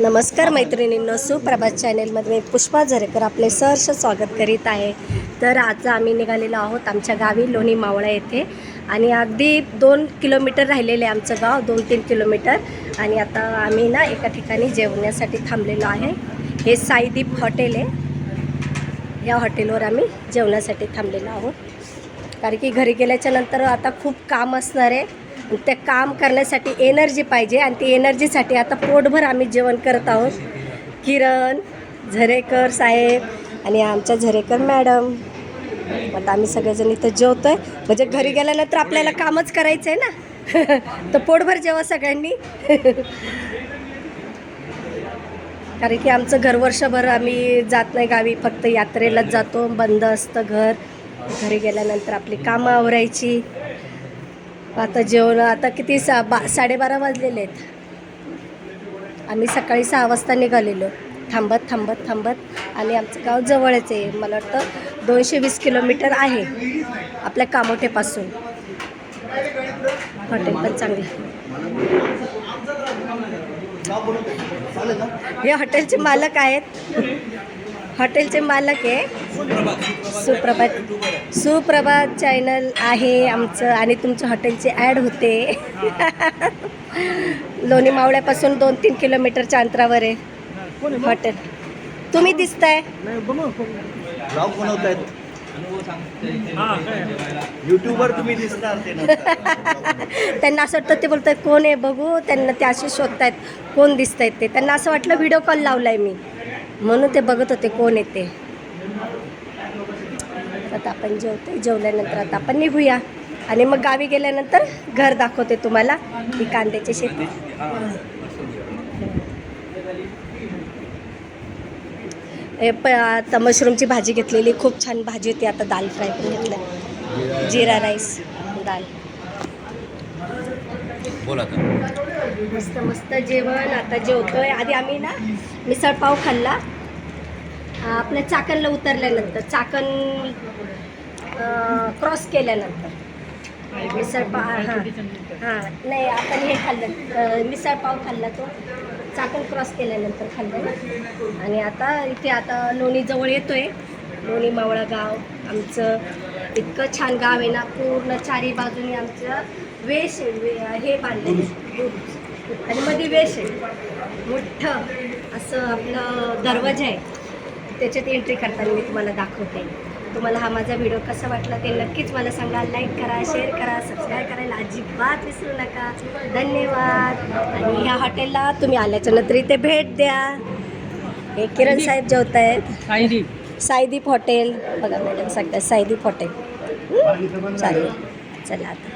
नमस्कार मैत्रिणींनो सुप्रभात चॅनेलमध्ये मी पुष्पा झरेकर आपले सहर्ष स्वागत करीत आहे. तर आज आम्ही निघालेलो आहोत आमच्या गावी लोणी मावळा येथे. आणि अगदी दोन किलोमीटर राहिलेले आहे आमचं गाव दोन तीन किलोमीटर. आणि आता आम्ही ना एका ठिकाणी जेवण्यासाठी थांबलेलो आहे. हे साईदीप हॉटेल आहे. या हॉटेलवर आम्ही जेवण्यासाठी थांबलेलो आहोत. कारण की घरी गेल्याच्यानंतर आता खूप काम असणार आहे. ते काम करण्यासाठी एनर्जी पाहिजे आणि ती एनर्जीसाठी आता पोटभर आम्ही जेवण करत आहोत. किरण झरेकर साहेब आणि आमच्या झरेकर मॅडम. आता आम्ही सगळेजण इथं जेवतो आहे म्हणजे घरी गेल्यानंतर आपल्याला कामच करायचं आहे ना? तर पोटभर जेवा सगळ्यांनी. कारण की आमचं घर वर्षभर आम्ही जात नाही गावी फक्त यात्रेलाच जातो. बंद असतं घर. घरी गेल्यानंतर आपली कामं आवरायची. आता जेवण आता किती सा बा साडेबारा वाजलेले आहेत. आम्ही सकाळी सहा वाजता निघालेलो. थांबत थांबत थांबत. आणि आमचं गाव जवळच आहे. मला वाटतं दोनशे वीस किलोमीटर आहे आपल्या कामोठेपासून. हॉटेल पण चांगलं हे हॉटेलचे मालक आहेत. हॉटेलचे मालक आहे. सुप्रभात. सुप्रभात चॅनल आहे आमचं आणि तुमच्या हॉटेलची ॲड होते. लोणी मावळ्यापासून दोन तीन किलोमीटरच्या अंतरावर आहे हॉटेल. तुम्ही दिसताय. ब्लॉग युट्यूबवर तुम्ही दिसणार. त्यांना असं वाटतं ते बोलतात कोण आहे बघू? त्यांना ते असे शोधतायत कोण दिसत आहेत ते? त्यांना असं वाटलं व्हिडिओ कॉल लावलाय मी. म्हणून ते बघत होते कोण येते आता आपण जेवतो जेवल्यानंतर आता आपण निघूया. आणि मग गावी गेल्यानंतर घर दाखवते तुम्हाला ही कांद्याची शेती. हे प आता मशरूमची भाजी घेतलेली. खूप छान भाजी होती. आता दाल फ्राय पण घेतलं जिरा राईस दाल. बोला मस्त मस्त जेवण. आता जेवतोय. आधी आम्ही ना मिसळपाव खाल्ला. आपल्या चाकणला उतरल्यानंतर चाकण क्रॉस केल्यानंतर. मिसळ पाव हां हां. नाही आपण हे खाल्लं. मिसळपाव खाल्ला तो. चाकण क्रॉस केल्यानंतर खाल्लं ना. आणि आता इथे आता लोणीजवळ येतोय. लोणी मावळा गाव. आमचं इतकं छान गाव आहे ना. पूर्ण चारी बाजूनी आमचं वेश आहे, वे- हे बांधलेलं आणि मध्ये वेश आहे. मोठं असं आपलं दरवाजा आहे. त्याच्यात एंट्री करताना मी तुम्हाला दाखवते. तुम्हाला हा माझा व्हिडिओ कसा वाटला ते नक्कीच मला सांगा. लाईक करा शेअर करा सबस्क्राईब करायला अजिबात विसरू नका. धन्यवाद. आणि ह्या हॉटेलला तुम्ही आल्याच्यानंतर इथे भेट द्या. हे किरण साहेब जेवत आहेत साईदीप हॉटेल बघा मॅडम सांगतात साईदीप हॉटेल हं? चालेल. चला आता.